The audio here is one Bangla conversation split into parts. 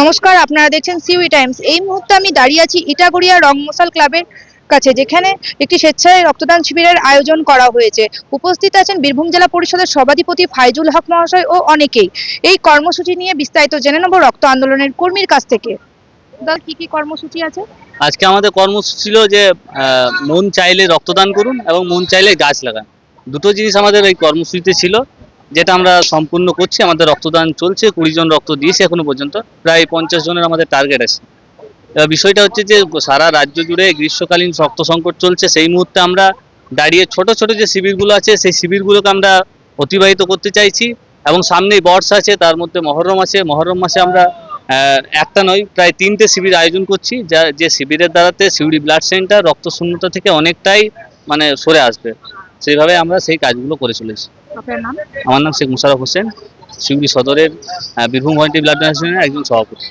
নমস্কার, আপনারা দেখছেন সিউই টাইমস এই মুহূর্তে আমি দাঁড়িয়ে আছি ইটাগড়িয়া রং মশাল ক্লাবের কাছে, যেখানে একটি স্বেচ্ছায় রক্তদান শিবিরের আয়োজন করা হয়েছে। উপস্থিত আছেন বীরভূম জেলা পরিষদের সভাধিপতি ফাইজুল হক মহাশয় ও অনেকেই। এই কর্মসূচি নিয়ে বিস্তারিত জেনে নেব রক্ত আন্দোলনের কর্মীর কাছ থেকে। দাদা, কি কি কর্মসূচি আছে? আজকে আমাদের কর্মসূচি ছিল যে মন চাইলে রক্তদান করুন এবং মন চাইলে গাছ লাগান। দুটো জিনিস আমাদের এই কর্মসূচিতে ছিল। যেটা আমরা সম্পূর্ণ করছি, আমাদের রক্তদান চলছে, কুড়ি জন রক্ত দিয়েছে এখনও পর্যন্ত, প্রায় পঞ্চাশ জনের আমাদের টার্গেট আছে। বিষয়টা হচ্ছে যে, সারা রাজ্য জুড়ে গ্রীষ্মকালীন রক্ত সংকট চলছে, সেই মুহূর্তে আমরা দাঁড়িয়ে ছোট ছোট যে শিবিরগুলো আছে, সেই শিবিরগুলোকে আমরা অতিবাহিত করতে চাইছি এবং সামনেই বর্ষা আছে, তার মধ্যে মহরম আছে। মহরম মাসে আমরা একটা নয়, প্রায় তিনটে শিবির আয়োজন করছি, যা, যে শিবিরের দ্বারাতে সিউড়ি ব্লাড সেন্টার রক্ত শূন্যতা থেকে অনেকটাই মানে সরে আসবে। সেইভাবে আমরা সেই কাজগুলো করে চলেছি। আমার নাম শেখ মুশারফ হোসেন সিউড়ি সদরের বীরভূম ভলেন্টিয়ার ব্লাড ডোনেশনের একজন সভাপতি।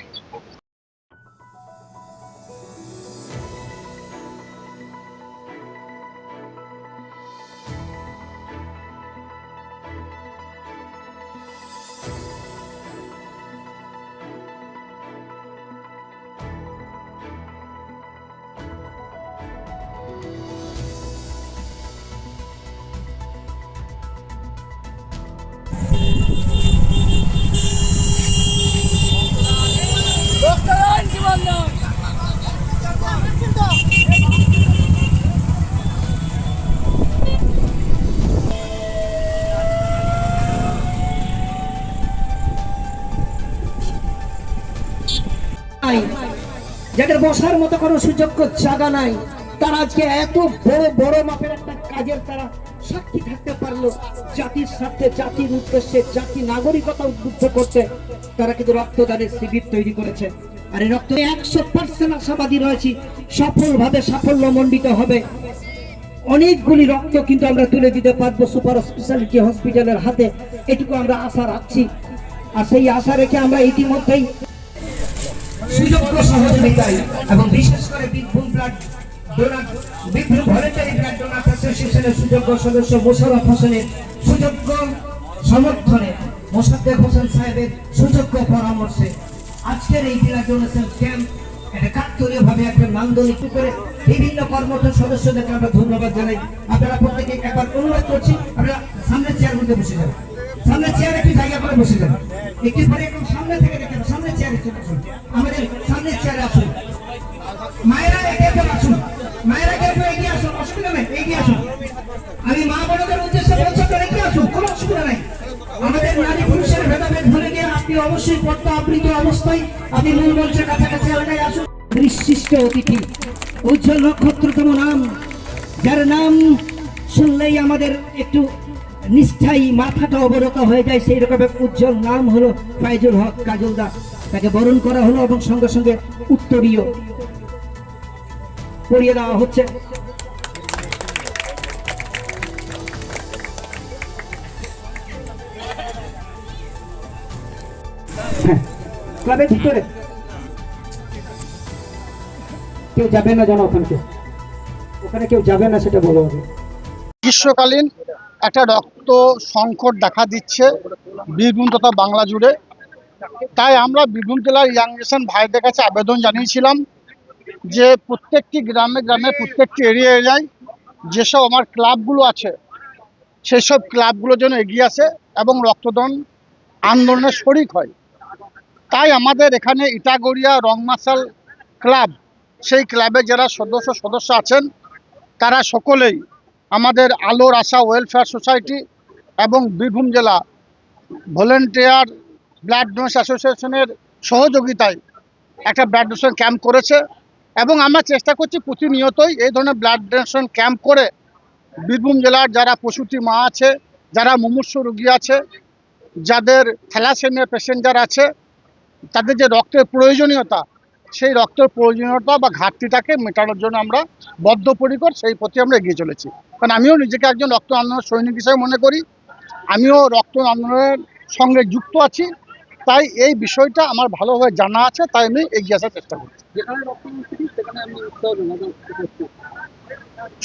নাই। যাদের বসার মতো কোনো সুযোগ্য জায়গা নাই, তারা আজকে এত বড় বড় মাপের একটা কাজের তারা সাক্ষী থাকতে পারল। জাতির স্বার্থে, জাতির উদ্দেশ্যে, জাতি নাগরিকতা উদ্বুদ্ধ করতে তারা কিন্তু রক্তদানের শিবির তৈরি করেছে। আর এই রক্ত একশো পার্সেন্ট আশাবাদী রয়েছি, সফলভাবে সাফল্য মণ্ডিত হবে। অনেকগুলি রক্ত কিন্তু আমরা তুলে দিতে পারব সুপার স্পেশালিটি হসপিটালের হাতে। এটুকু আমরা আশা রাখছি। আর সেই আশা রেখে আমরা ইতিমধ্যেই সুযোগ্য সহযোগিতায় এবং বিশেষ করে বীরভূম ব্লাড সুযোগ্য সদস্য মোশারফ হোসেনের সুযোগ্য সমর্থনে হোসেন সাহেবের সুযোগ্য পরামর্শে আজকের এই ব্লাড ডোনেশন ক্যাম্প এটা ভাবে একটা নান্দনিক করে বিভিন্ন কর্মঠ সদস্যদেরকে আমরা ধন্যবাদ জানাই। আপনারা প্রত্যেকে একবার অনুরোধ করছি, আপনারা সামনের চেয়ার মধ্যে বসে যাবেন। সামনে চেয়ার একটু জায়গা করে বসে যাবেন। একটু পরে একদম সামনে থেকে দেখেন আমাদের সামনের চেয়ারে আসুন। মায়েরা একে একে আসুন। মায়েরা একে একে এগিয়ে আসুন, অসুবিধা নেই, এগিয়ে আসুন। আমি মা বড়দের উদ্দেশ্যে বলছি তো এগিয়ে আসুন, কোনো অসুবিধা নেই। আমাদের নারী পুরুষের ভেদাভেদ ভুলে গিয়ে আপনি অবশ্যই পদ্মা আবৃত অবস্থায় আপনি মূল মঞ্চের কাছাকাছি এলাকায় আসুন। বিশিষ্ট অতিথি, উজ্জ্বল নক্ষত্রতম নাম, যার নাম শুনলেই আমাদের একটু নিষ্ঠাই, মাথাটা অবরত হয়ে যায়। সেই রকম উজ্জ্বল নাম হলো ফাইজুল হক কাজলদা। তাকে বরণ করা হলো এবং সঙ্গে সঙ্গে উত্তরীয় পরিয়ে দেওয়া হচ্ছে। ক্লাবের ভিতরে। কেউ যাবে না জানো ওখানকে? ওখানে কেউ যাবে না সেটা বলো আগে। গ্রীষ্মকালীন একটা রক্ত সংকট দেখা দিচ্ছে বীরভূম তথা বাংলা জুড়ে। তাই আমরা বীরভূম জেলার ইয়াংজেশন ভাইদের কাছে আবেদন জানিয়েছিলাম যে প্রত্যেকটি গ্রামে গ্রামে প্রত্যেকটি এরিয়া এরিয়ায় যেসব আমার ক্লাবগুলো আছে সেই সব ক্লাবগুলো যেন এগিয়ে আসে এবং রক্তদান আন্দোলনের শরিক হয়। তাই আমাদের এখানে ইটাগড়িয়া রংমাসাল ক্লাব, সেই ক্লাবে যারা সদস্য সদস্য আছেন, তারা সকলেই আমাদের আলোর আশা ওয়েলফেয়ার সোসাইটি এবং বীরভূম জেলা ভলেন্টিয়ার ব্লাড ডোনেশন অ্যাসোসিয়েশনের সহযোগিতায় একটা ব্লাড ডোনেশন ক্যাম্প করেছে এবং আমরা চেষ্টা করছি প্রতিনিয়তই এই ধরনের ব্লাড ডোনেশন ক্যাম্প করে বীরভূম জেলার যারা প্রসূতি মা আছে, যারা মুমূর্ষ রোগী আছে, যাদের থ্যালাসেমিয়া যারা আছে, তাদের যে রক্তের প্রয়োজনীয়তা, সেই রক্তের প্রয়োজনীয়তা বা ঘাটতিটাকে মেটানোর জন্য আমরা বদ্ধপরিকর সেই প্রতি আমরা এগিয়ে চলেছি। কারণ আমিও নিজেকে একজন রক্ত আন্দোলনের সৈনিক হিসেবে মনে করি। আমিও রক্ত আন্দোলনের সঙ্গে যুক্ত আছি। তাই এই বিষয়টা আমার ভালোভাবে জানা আছে তাই আমি এগিয়ে আসার চেষ্টা করছি।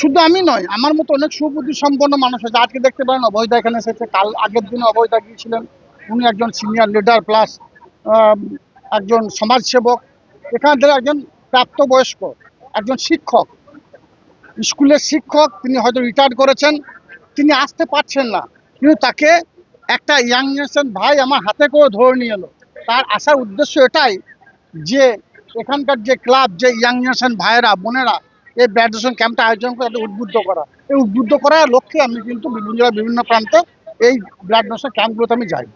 শুধু আমি নয় আমার মতো অনেক সুবুদ্ধি সম্পন্ন মানুষ আছে। আজকে দেখতে পারেন অবৈধা এখানে এসেছে। কাল আগের দিনে অবৈধা গিয়েছিলেন। উনি একজন সিনিয়র লিডার প্লাস একজন সমাজসেবক। এখান থেকে একজন প্রাপ্তবয়স্ক একজন শিক্ষক। স্কুলের শিক্ষক তিনি হয়তো রিটায়ার করেছেন। তিনি আসতে পারছেন না। কিন্তু তাকে একটা ইয়াং জেনারেশন ভাই আমার হাতে করে ধরে নিয়ে এলো। তার আসার উদ্দেশ্য এটাই যে এখানকার যে ক্লাব যে ইয়াং জেনারেশন ভাইয়েরা, বোনেরা, এই ব্যাডমিন্টন ক্যাম্পটা আয়োজন করে তাদের উদ্বুদ্ধ করা। এই উদ্বুদ্ধ করার লক্ষ্যে আমি কিন্তু বিভিন্ন বিভিন্ন প্রান্তে এই ব্লাড ক্যাম্পগুলোতে আমি যাই।